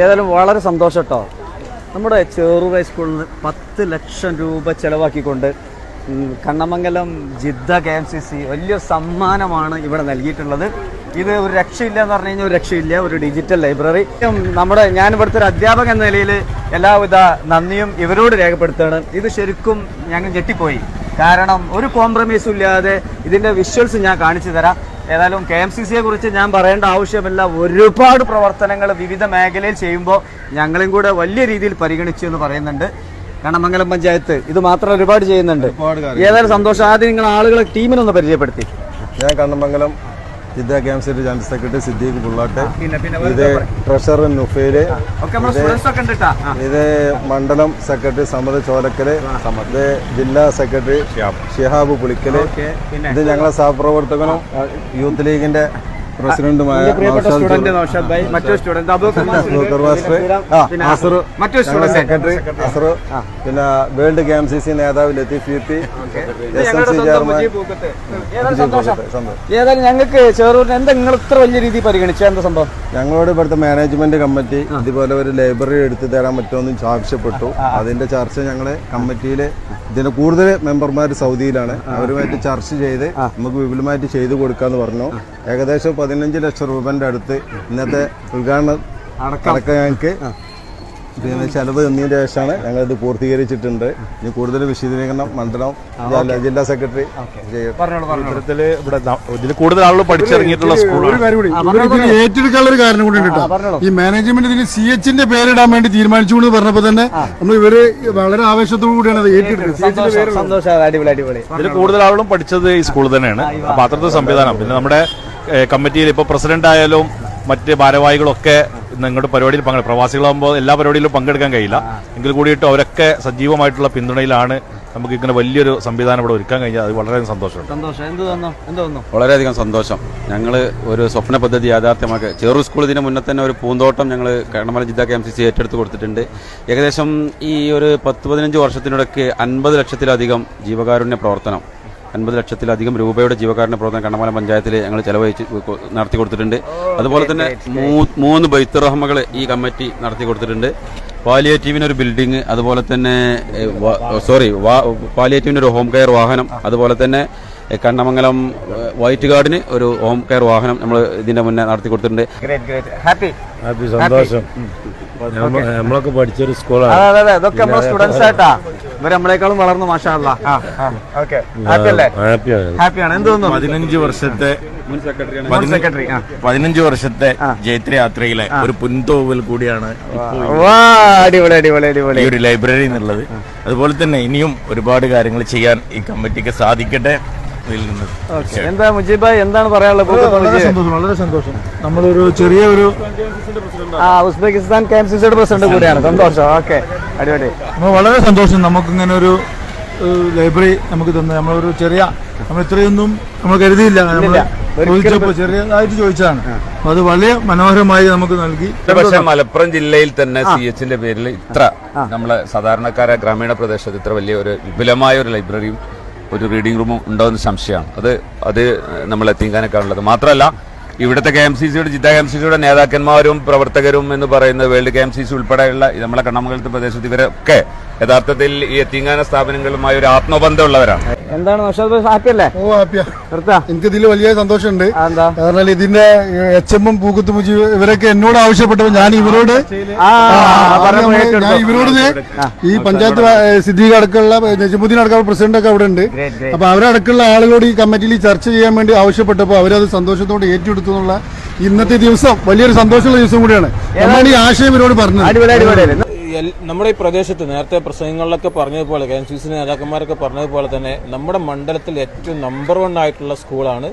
ഏതായാലും വളരെ സന്തോഷം കേട്ടോ നമ്മുടെ ചെറൂർ ഹൈസ്കൂളിൽ നിന്ന് പത്ത് ലക്ഷം രൂപ ചെലവാക്കിക്കൊണ്ട് Kannamangalam Jeddah K M C C വലിയ സമ്മാനമാണ് ഇവിടെ നൽകിയിട്ടുള്ളത്. ഇത് ഒരു രക്ഷയില്ല എന്ന് പറഞ്ഞു കഴിഞ്ഞാൽ ഒരു രക്ഷയില്ല ഒരു ഡിജിറ്റൽ ലൈബ്രറി. നമ്മുടെ ഞാൻ ഇവിടുത്തെ ഒരു അധ്യാപകൻ എന്ന നിലയിൽ എല്ലാവിധ നന്ദിയും ഇവരോട് രേഖപ്പെടുത്തുകയാണ്. ഇത് ശരിക്കും ഞങ്ങൾ ഞെട്ടിപ്പോയി. കാരണം ഒരു കോംപ്രമൈസും ഇല്ലാതെ ഇതിന്റെ വിഷ്വൽസ് ഞാൻ കാണിച്ചു തരാം. ഏതായാലും കെ എം സി സിയെ കുറിച്ച് ഞാൻ പറയേണ്ട ആവശ്യമില്ല. ഒരുപാട് പ്രവർത്തനങ്ങൾ വിവിധ മേഖലയിൽ ചെയ്യുമ്പോൾ ഞങ്ങളും കൂടെ വലിയ രീതിയിൽ പരിഗണിച്ചു എന്ന് പറയുന്നുണ്ട്. കണമംഗലം പഞ്ചായത്ത് ഇത് മാത്രം ഒരുപാട് ചെയ്യുന്നുണ്ട്. ഏതായാലും സന്തോഷം. ആദ്യം നിങ്ങൾ ആളുകളെ ടീമിനൊന്ന് പരിചയപ്പെടുത്തി. ഞാൻ Kannamangalam Jeddah camp general secretary Siddique Pullatt. ഇത് ട്രഷറർ നുഫേൽ. ഇത് മണ്ഡലം സെക്രട്ടറി സമ്മത ചോലക്കൽ ഇത് ജില്ലാ സെക്രട്ടറി ഷിഹാബ്. പുളിക്കൽ. ഇത് ഞങ്ങളെ സഹപ്രവർത്തകനും യൂത്ത് ലീഗിന്റെ പ്രസിഡന്റുമായ നൗഷാദ് ഭായ് മറ്റൊരു സ്റ്റുഡന്റ് അബൂബക്കർ മാസ്റ്റർ. മറ്റൊരു സ്റ്റുഡന്റ് സെക്രട്ടറി. അസർ പിന്നെ world K M C C നേതാവ് ലത്തീഫ് യു പി. ഏതായാലും. ഞങ്ങൾക്ക് ചെറൂരിന് എന്താ നിങ്ങൾ ഇത്ര വലിയ രീതിയിൽ പരിഗണിച്ച എന്താ സംഭവം? ഞങ്ങളോട് ഇവിടുത്തെ മാനേജ്മെന്റ് കമ്മിറ്റി ഇതുപോലെ ഒരു ലൈബ്രറി എടുത്തു തരാൻ പറ്റുമെന്ന് ആവശ്യപ്പെട്ടു. അതിന്റെ ചർച്ച ഞങ്ങൾ കമ്മിറ്റിയിൽ ഇതിന് കൂടുതൽ മെമ്പർമാർ സൗദിയിലാണ്. അവരുമായിട്ട് ചർച്ച ചെയ്ത് നമുക്ക് വിപുലമായിട്ട് ചെയ്തു കൊടുക്കാന്ന് പറഞ്ഞു. ഏകദേശം പതിനഞ്ച് ലക്ഷം രൂപന്റെ അടുത്ത് ഇന്നത്തെ ഉദ്ഘാടനം അടക്കം. ഞങ്ങൾക്ക് പിന്നെ ചെലവ് എന്നതിന് ശേഷമാണ് ഞങ്ങൾ ഇത് പൂർത്തീകരിച്ചിട്ടുണ്ട്. ഇനി കൂടുതൽ വിശദീകരണം മണ്ഡലം ജില്ലാ- സെക്രട്ടറി ഇത്തരത്തിൽ ഇവിടെ ഇതിൽ കൂടുതൽ ആളുകൾ പഠിച്ചിറങ്ങിയിട്ടുള്ള സ്കൂളാണ്. ഏറ്റെടുക്കാനുള്ള ഒരു കാരണം കൂടി ഉണ്ട് കേട്ടോ. ഈ മാനേജ്മെന്റ് ഇതിന് സി എച്ചിന്റെ പേരിടാൻ വേണ്ടി തീരുമാനിച്ചു എന്ന് പറഞ്ഞപ്പോ തന്നെ നമ്മൾ ഇവർ വളരെ ആവേശത്തോടു കൂടിയാണ് അത് അടിപൊളി ഇതിൽ കൂടുതൽ ആളുകളും പഠിച്ചത് ഈ സ്കൂളിൽ തന്നെയാണ്. അപ്പൊ അത്രത്തെ സംവിധാനം. പിന്നെ നമ്മുടെ കമ്മിറ്റിയിൽ ഇപ്പോൾ പ്രസിഡന്റ് ആയാലും മറ്റ് ഭാരവാഹികളൊക്കെ നിങ്ങളുടെ പരിപാടിയിൽ പങ്കെടുക്കും പ്രവാസികളാകുമ്പോൾ എല്ലാ പരിപാടിയിലും പങ്കെടുക്കാൻ കഴിയില്ല. എങ്കിൽ കൂടിയിട്ട് അവരൊക്കെ സജീവമായിട്ടുള്ള പിന്തുണയിലാണ് നമുക്ക് ഇങ്ങനെ വലിയൊരു സംവിധാനം ഇവിടെ ഒരുക്കാൻ കഴിഞ്ഞാൽ അത് വളരെയധികം സന്തോഷമുണ്ട്. സന്തോഷം. വളരെയധികം സന്തോഷം. ഞങ്ങൾ ഒരു സ്വപ്ന പദ്ധതി യാഥാർത്ഥ്യമാക്കി. ചെറു സ്കൂൾ ഇതിന് മുന്നേ തന്നെ ഒരു പൂന്തോട്ടം ഞങ്ങൾ കണ്ണമല ജില്ലാ കെ എം സി സി ഏറ്റെടുത്ത് കൊടുത്തിട്ടുണ്ട്. ഏകദേശം ഈ ഒരു പത്ത് പതിനഞ്ച് വർഷത്തിനിടയ്ക്ക് അൻപത് ലക്ഷത്തിലധികം ജീവകാരുണ്യ പ്രവർത്തനം അൻപത് ലക്ഷത്തിലധികം രൂപയുടെ ജീവകാരുണ്യ പ്രവർത്തനം കണ്ണമല പഞ്ചായത്തിൽ ഞങ്ങൾ ചെലവഴിച്ച് നടത്തി കൊടുത്തിട്ടുണ്ട്. അതുപോലെ തന്നെ മൂ- മൂന്ന് ബൈത്ത് റഹ്മകൾ ഈ കമ്മിറ്റി നടത്തി കൊടുത്തിട്ടുണ്ട്. പാലിയേറ്റീവിന് ഒരു ബിൽഡിംഗ് അതുപോലെ തന്നെ സോറി പാലിയേറ്റീവിനൊരു പാലിയേറ്റീവിന് ഒരു ഹോം കെയർ വാഹനം അതുപോലെ തന്നെ കണ്ണമംഗലം വൈറ്റ് ഗാർഡിന് ഒരു ഹോം കെയർ വാഹനം നമ്മൾ ഇതിന്റെ മുന്നേ നടത്തി കൊടുത്തിട്ടുണ്ട്. ഗ്രേറ്റ് ഗ്രേറ്റ് ഹാപ്പി ഹാപ്പി സന്തോഷം. നമ്മ- നമ്മളൊക്കെ പഠിച്ചൊരു സ്കൂളാണ്. അതെ അതെ ഇതൊക്കെ നമ്മളെ സ്റ്റുഡൻസ് ആയിട്ടാ. ഇവർ നമ്മളെക്കാളും വളർന്നു മാഷാ ഓക്കെ. ഹാപ്പി അല്ലേ? ഹാപ്പിയാണ് എന്ത് തോന്നുന്നു? പതിനഞ്ച് വർഷത്തെ സെക്രട്ടറി പതിനഞ്ച് വർഷത്തെ ജൈത്രയാത്രയിലെ ഒരു പുൻതോവൽ കൂടിയാണ് വാ അടിപൊളി അടിപൊളി അടിപൊളി. ഒരു ലൈബ്രറി എന്നുള്ളത്. അതുപോലെ തന്നെ ഇനിയും ഒരുപാട് കാര്യങ്ങൾ ചെയ്യാൻ ഈ കമ്മിറ്റിക്ക് സാധിക്കട്ടെ എന്താ മുജീബ് ഓക്കെ. എന്താ മുജീബായ് എന്താണ് പറയാനുള്ളത്? വളരെ സന്തോഷം വളരെ സന്തോഷം. നമ്മളൊരു ചെറിയ ഒരു ഉസ്ബെക്കിസ്ഥാൻ കെ എം സി സിയുടെ പ്രസിഡന്റ് കൂടിയാണ്. സന്തോഷം. ഓക്കെ. അടിപൊളി. നമ്മൾ വളരെ സന്തോഷം. നമുക്ക് ഇങ്ങനെ ഒരു ലൈബ്രറി നമുക്ക് തന്നെ. നമ്മളൊരു ചെറിയ നമ്മൾ ഇത്രയൊന്നും നമ്മൾ കരുതിയില്ല. നമ്മൾ ചോദിച്ചപ്പോൾ ചെറിയതായിട്ട് ചോദിച്ചതാണ്. അത് വളരെ മനോഹരമായി നമുക്ക് നൽകി. പക്ഷേ മലപ്പുറം ജില്ലയിൽ തന്നെ സി എച്ചിന്റെ പേരിൽ ഇത്ര നമ്മളെ സാധാരണക്കാരെ ഗ്രാമീണ പ്രദേശത്ത് ഇത്ര വലിയ ഒരു വിപുലമായ ഒരു ലൈബ്രറിയും ഒരു റീഡിംഗ് റൂമും ഉണ്ടോ എന്ന് സംശയമാണ്. അത് അത് നമ്മൾ എത്തിക്കാനൊക്കെയാണുള്ളത് മാത്രമല്ല ഇവിടുത്തെ കെ എം സി സിയുടെ ജിദ്ദ കെ എം സി സിയുടെ നേതാക്കന്മാരും പ്രവർത്തകരും എന്ന് പറയുന്നത് world K M C C ഉൾപ്പെടെയുള്ള നമ്മളെ കണ്ണമംഗലത്തെ പ്രദേശത്ത് ഇവരൊക്കെ യഥാർത്ഥത്തിൽ ഈ എത്തിങ്ങാന സ്ഥാപനങ്ങളുമായി ഒരു ആത്മബന്ധമുള്ളവരാണ്. എന്താണ് നൗഷാദ് ഭായ് ഹാപ്പി ഓ ഹാപ്പിയാ. എനിക്ക് ഇതിൽ വലിയ സന്തോഷമുണ്ട്. എന്താ? കാരണം ഇതിന്റെ എച്ച് എം പൂക്കുത്ത് മുജി ഇവരൊക്കെ എന്നോട് ആവശ്യപ്പെട്ടപ്പോൾ ഞാൻ ഇവരോട് ആ ആ, പറഞ്ഞു ഞാൻ ഇവരോട് ഈ പഞ്ചായത്ത് സിദ്ധിക സിദ്ദീഖ് അടക്കമുള്ള നജമുദ്ദീൻ അടക്കമുള്ള പ്രസിഡന്റ് ഒക്കെ അവിടെ ഉണ്ട്. അപ്പൊ അവരടക്കമുള്ള ആളുകളോട് ഈ കമ്മിറ്റിയിൽ ചർച്ച ചെയ്യാൻ വേണ്ടി ആവശ്യപ്പെട്ടപ്പോൾ അവരത് സന്തോഷത്തോടെ ഏറ്റെടുത്തു എന്നുള്ള ഇന്നത്തെ ദിവസം വലിയൊരു സന്തോഷമുള്ള ദിവസം കൂടിയാണ്. നമ്മളീ ഈ ആശയം ഇവരോട് പറഞ്ഞത് അടിപൊളി അടിപൊളി. നമ്മുടെ ഈ പ്രദേശത്ത് നേരത്തെ പ്രസംഗങ്ങളിലൊക്കെ പറഞ്ഞതുപോലെ കെ എം സി സി നേതാക്കന്മാരൊക്കെ പറഞ്ഞതുപോലെ തന്നെ നമ്മുടെ മണ്ഡലത്തിൽ ഏറ്റവും നമ്പർ വൺ ആയിട്ടുള്ള സ്കൂളാണ്